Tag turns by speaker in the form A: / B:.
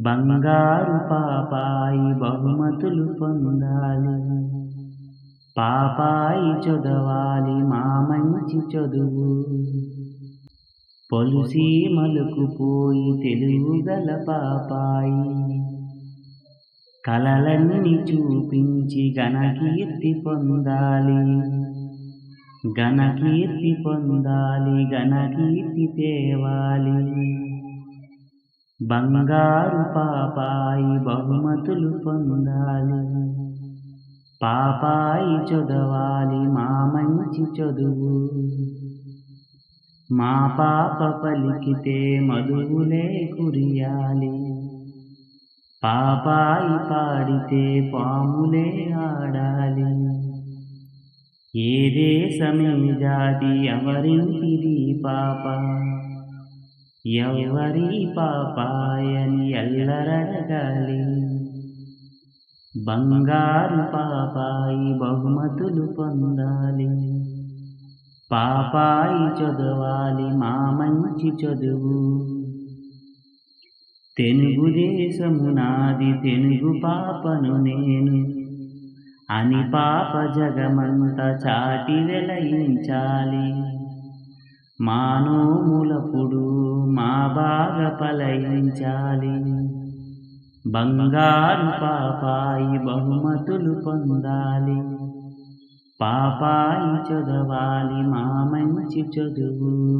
A: బంగారు పాపాయి బహుమతులు పొందాలి. పాపాయి చదవాలి మా మంచి చదువు. పొలుసి మలుకుపోయి తెలుగుగల పాపాయి. కలలన్నీ చూపించి ఘనకీర్తి పొందాలి. ఘనకీర్తి పొందాలి ఘనకీర్తి తేవాలి. బంగారు పాపాయి బహుమతులు పొందాలి. పాపాయి చదవాలి మా మంచి చదువు. మా పాప పలికితే మధువులే కురియాలి. పాపాయి పాడితే పాములే ఆడాలి. ఏ దేశమే జాతి అవరింటిది పాప? ఎవరి పాపాయని ఎల్లరడగాలి? బంగారు పాపాయి బహుమతులు పొందాలి. పాపాయి చదవాలి మా మంచి చదువు. తెలుగుదేశము నాది తెలుగు పాపను నేను. అని పాప జగమంత చాటి వెలయించాలి. మానోములపుడు మా బాధ పలయించాలి. బంగారు పాపాయి బహుమతులు పొందాలి. పాపాయి చదవాలి మా మంచి చదువు.